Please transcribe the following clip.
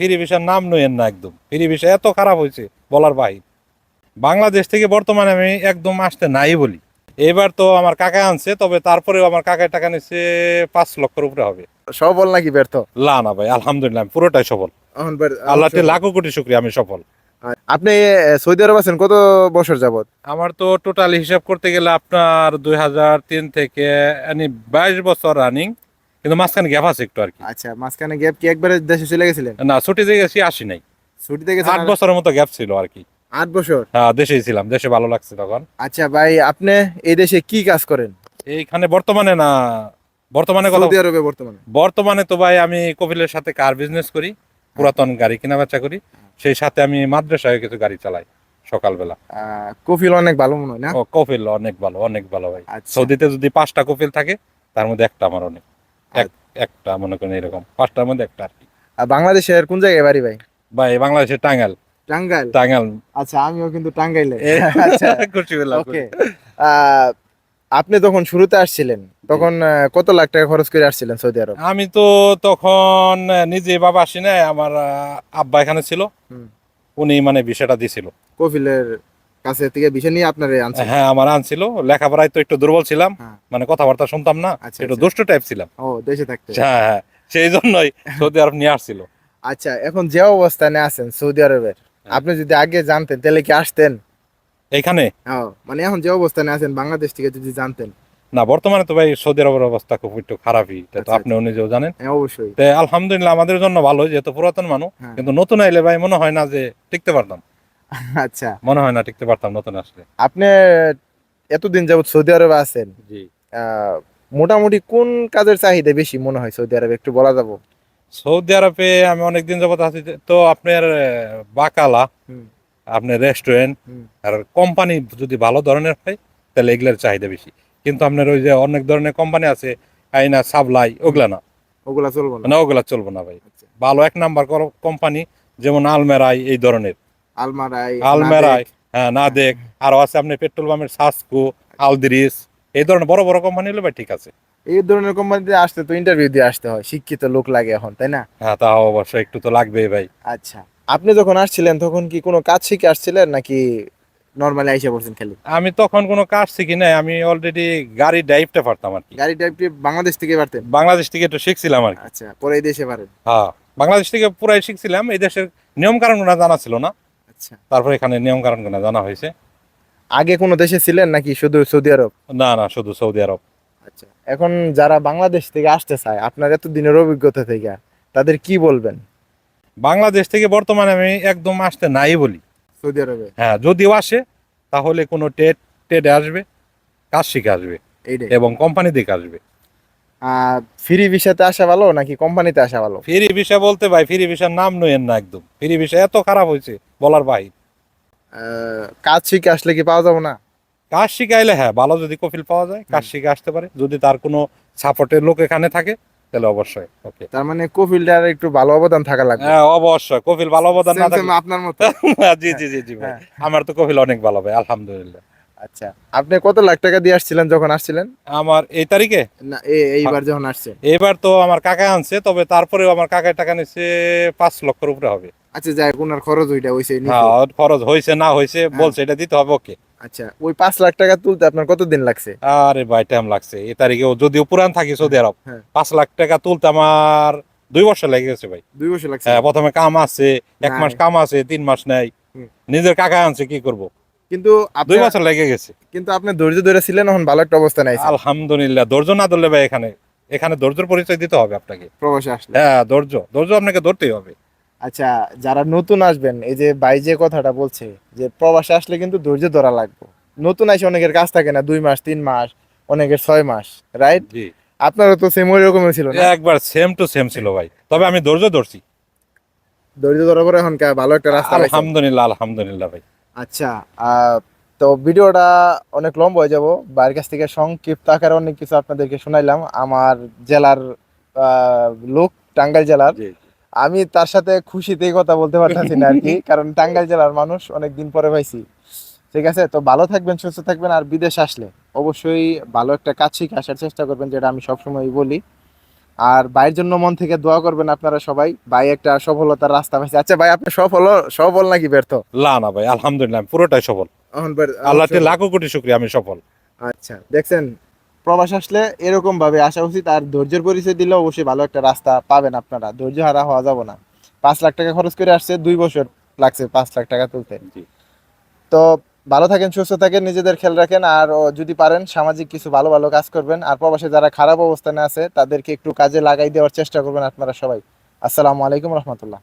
ফিরি ভিসার নাম নইয়েন না একদম। ফিরি ভিসা এত খারাপ হয়েছে বলার বাহির। বাংলাদেশ থেকে বর্তমানে আমি একদম আসতে নাই বলি। এবার তো আমার কাকা আনছে তবে তারপরেও আমার কাকায় টাকা নিচ্ছে পাঁচ লক্ষের উপরে হবে। সফল নাকি ব্যর্থ? লা না ভাই আলহামদুলিল্লাহ পুরোটাই সফল। আল্লাহ লাখো কোটি শুক্রিয়া আমি সফল। আপনি সৌদি আরব আছেন কত বছর যাবত আমার তো টোটাল হিসাব করতে গেলে আপনার দুই হাজার তিন থেকে মানে বাইশ বছর রানিং কিন্তু মাঝখানে গ্যাপ আছে একটু আর কি। আচ্ছা মাঝখানে গ্যাপ কি একবারে দেশে চলে গেছিলেন না ছুটি দিয়ে গেছি আসি নাই। ছুটিতে গেছেন আট বছরের মতো গ্যাপ ছিল আর কি। আট বছর? হ্যাঁ দেশেই ছিলাম দেশে ভালো লাগছে তখন। আচ্ছা ভাই আপনি এই দেশে কি কাজ করেন? এইখানে বর্তমানে না বর্তমানে সৌদি আরবে বর্তমানে? বর্তমানে তো ভাই আমি কপিলের সাথে কার বিজনেস করি পুরাতন গাড়ি কেনা বেচা করি সেই সাথে আমি মাদ্রাসায় কিছু গাড়ি চালাই সকালবেলা। কফিল অনেক ভালো মনে হয় না? কপিল অনেক ভালো অনেক ভালো ভাই। আচ্ছা। সৌদিতে যদি পাঁচটা কপিল থাকে তার মধ্যে একটা আমার অনেক। একটা মনে করেন এরকম। পাঁচটার মধ্যে একটা আর কি। আর বাংলাদেশের কোন জায়গায় বাড়ি ভাই? ভাই বাংলাদেশের টাঙ্গাল টাঙ্গাইল? টাঙ্গাল আচ্ছা আমিও কিন্তু টাঙ্গাইলে। আচ্ছা। ওকে। আপনি তখন শুরুতে আসছিলেন তখন কত লাখ টাকা খরচ করে আসছিলেন সৌদি আরব? আমি তো তখন নিজে বাবা আসি নাই আমার আব্বা এখানে ছিল। উনি মানে বিষয়টা দিছিল। কফিলের কাছে থেকে বিষয় নিয়ে আপনারে আনছেন? হ্যাঁ আমার আনছিল। লেখাপড়ায় তো একটু দুর্বল ছিলাম। হ্যাঁ। মানে কথাবার্তা শুনতাম না। আচ্ছা, একটু আচ্ছা। দুষ্ট টাইপ ছিলাম। ও দেশে থাকতে। হ্যাঁ হ্যাঁ। সেই জন্যই সৌদি আরব নিয়ে আসছিল। আচ্ছা এখন যে অবস্থানে আছেন সৌদি আরবের আপনি যদি আগে জানতেন তাহলে কি আসতেন? এইখানে? ও, মানে এখন যে অবস্থানে আছেন বাংলাদেশ থেকে যদি জানতেন। না বর্তমানে তো ভাই সৌদি আরবের অবস্থা খুব একটু খারাপই তো আচ্ছা, আপনিও নিজেও জানেন। হ্যাঁ অবশ্যই। আলহামদুলিল্লাহ আমাদের জন্য ভালো যেহেতু পুরাতন মানুষ হ্যাঁ। কিন্তু নতুন আইলে ভাই মনে হয় না যে টিকতে পারতাম। আচ্ছা। মনে হয় না টিকতে পারতাম নতুন আসলে। আপনি এতদিন যাবত সৌদি আরবে আছেন জি। মোটামুটি কোন কাজের চাহিদা বেশি মনে হয় সৌদি আরবে? একটু বলা যাব। সৌদি আরবে আমি অনেকদিন যাবত আছি তো আপনার বাকালা আপনার রেস্টুরেন্ট আর কোম্পানি যদি ভালো ধরনের হয় তাহলে এগুলোর চাহিদা বেশি। কিন্তু আপনার ওই যে অনেক ধরনের কোম্পানি আছে আইনা সাপ্লাই ওগুলা না। ওগুলা চলবো না। ওগুলা চলবে না ভাই। আচ্ছা। ভালো এক নাম্বার কোম্পানি যেমন আলমেরাই এই ধরনের। আলমারাই আলমেরাই হ্যাঁ না দেখ আরও আছে আপনি পেট্রোল পাম্পের সাসকো আলদিরিস এই ধরনের বড় বড় কোম্পানি হলে ভাই ঠিক আছে। এই ধরনের কোম্পানিতে আসতে তো ইন্টারভিউ দিয়ে আসতে হয় শিক্ষিত লোক লাগে এখন তাই না? হ্যাঁ তা অবশ্যই একটু তো লাগবেই ভাই। আচ্ছা আপনি যখন আসছিলেন তখন কি কোনো কাজ শিখে আসছিলেন নাকি নর্মালি আইসা পড়ছেন খালি? আমি তখন কোনো কাজ শিখি নাই আমি অলরেডি গাড়ি ড্রাইভটা পারতাম আর কি। গাড়ি টাইপটি বাংলাদেশ থেকে পারতেন? বাংলাদেশ থেকে একটু শিখছিলাম আর কি। আচ্ছা পরে এই দেশে পারেন। হ্যাঁ বাংলাদেশ থেকে পুরাই শিখছিলাম এই দেশের নিয়ম কারণগুলো জানা ছিল না। আচ্ছা। তারপর এখানে নিয়ম কারণগুলো জানা হয়েছে। আগে কোনো দেশে ছিলেন নাকি শুধু সৌদি আরব? না না শুধু সৌদি আরব। আচ্ছা এখন যারা বাংলাদেশ থেকে আসতে চায় আপনার এত দিনের অভিজ্ঞতা থেকে তাদের কি বলবেন? বাংলাদেশ থেকে বর্তমানে আমি একদম আসতে নাই বলি। সৌদি আরবে? হ্যাঁ যদিও আসে তাহলে কোনো টেট টেটে আসবে কাজ শিখে আসবে এইটাই। এবং কোম্পানি দেখে আসবে। ফ্রি ভিসাতে আসা ভালো নাকি কোম্পানিতে আসা ভালো? ফ্রি ভিসা বলতে ভাই ফ্রি ভিসার নাম নইয়েন না একদম। ফ্রি ভিসা এত খারাপ হয়েছে বলার আহ, কাজ শিখে আসলে কি পাওয়া যাবে না? কাজ শিখাইলে হ্যাঁ ভালো যদি কফিল পাওয়া যায় কাজ শিখে আসতে পারে। যদি তার কোনো সাপোর্টের লোক এখানে থাকে তাহলে অবশ্যই ওকে তার মানে কফিলটার একটু ভালো অবদান থাকা লাগবে? হ্যাঁ অবশ্যই কফিল ভালো অবদান না থাকলে। আপনার মতো। জি জি জি জি ভাই। হ্যাঁ। আমার তো কফিল অনেক ভালো ভাই আলহামদুলিল্লাহ। আচ্ছা আপনি কত লাখ টাকা দিয়ে আসছিলেন যখন আসছিলেন? আমার এই তারিখে? না এইবার যখন আসছেন এবার তো আমার কাকা আনছে তবে তারপরেও আমার কাকায় টাকা নিচ্ছে পাঁচ লক্ষের উপরে হবে। আচ্ছা যাই ওনার খরচ ওইটা হইছে হ্যাঁ খরচ না হয়েছে বলছে এটা দিতে হবে ওকে। আচ্ছা ওই পাঁচ লাখ টাকা তুলতে আপনার কতদিন লাগছে? আরে ভাই টাইম লাগছে। এই তারিখে যদিও পুরান থাকি সৌদি আরব হ্যাঁ। পাঁচ লাখ টাকা তুলতে আমার দুই বছর লেগে গেছে ভাই। দুই বছর লাগছে? হ্যাঁ প্রথমে কাম আছে এক মাস কাম আছে তিন মাস নেই। নিজের কাকা আনছে কি করব? কিন্তু দুই বছর লেগে গেছে। কিন্তু আপনি ধৈর্য ধরে ছিলেন এখন ভালো একটা অবস্থা নাই আলহামদুলিল্লাহ ধৈর্য না ধরলে ভাই এখানে এখানে ধৈর্যর পরিচয় দিতে হবে আপনাকে। প্রবাসে আসলে। হ্যাঁ ধৈর্য। ধৈর্য আপনাকে ধরতেই হবে। আচ্ছা যারা নতুন আসবেন এই যে ভাই যে কথাটা বলছে যে প্রবাসে আসলে কিন্তু ধৈর্য ধরা লাগবে। নতুন আসে অনেকের কাজ থাকে না দুই মাস তিন মাস অনেকের ছয় মাস রাইট আপনারও তো সেম ওই রকমই ছিল না? একবার সেম টু সেম ছিল ভাই। তবে আমি ধৈর্য ধরছি। ধৈর্য ধরার পরে এখন ভালো একটা রাস্তা। আলহামদুলিল্লাহ আলহামদুলিল্লাহ ভাই। আচ্ছা তো ভিডিওটা অনেক লম্বা হয়ে যাব। বাইরের কাছ থেকে সংক্ষিপ্ত আকারে অনেক কিছু আপনাদেরকে শোনাইলাম। আমার জেলার লোক টাঙ্গাইল জেলার। আমি তার সাথে খুশিতেই কথা বলতে পারতেছি না আর কি কারণ টাঙ্গাইল জেলার মানুষ অনেক দিন পরে পাইছি। ঠিক আছে তো ভালো থাকবেন সুস্থ থাকবেন আর বিদেশ আসলে অবশ্যই ভালো একটা কাজ শিখে আসার চেষ্টা করবেন যেটা আমি সবসময় বলি। আর ভাইয়ের জন্য মন থেকে দোয়া করবেন আপনারা সবাই। ভাই একটা সফলতার রাস্তা পাইছে। আচ্ছা ভাই আপনি সফল সফল নাকি ব্যর্থ? লা না ভাই আলহামদুলিল্লাহ আমি পুরোটাই সফল। আল্লাহ লাখো কোটি শুক্রিয়া আমি সফল। আচ্ছা দেখছেন প্রবাস আসলে এরকম ভাবে আসা উচিত আর ধৈর্যের পরিচয় দিলে অবশ্যই ভালো একটা রাস্তা পাবেন আপনারা। ধৈর্য হারা হওয়া যাবে না। পাঁচ লাখ টাকা খরচ করে আসছে দুই বছর লাগছে পাঁচ লাখ টাকা তুলতে। জি। তো ভালো থাকেন, সুস্থ থাকেন, নিজেদের খেয়াল রাখেন, আর যদি পারেন সামাজিক কিছু ভালো ভালো কাজ করবেন, আর প্রবাসে যারা খারাপ অবস্থানে আছে তাদেরকে একটু কাজে লাগাই দেওয়ার চেষ্টা করবেন আপনারা সবাই। আসসালামু আলাইকুম রহমতুল্লাহ।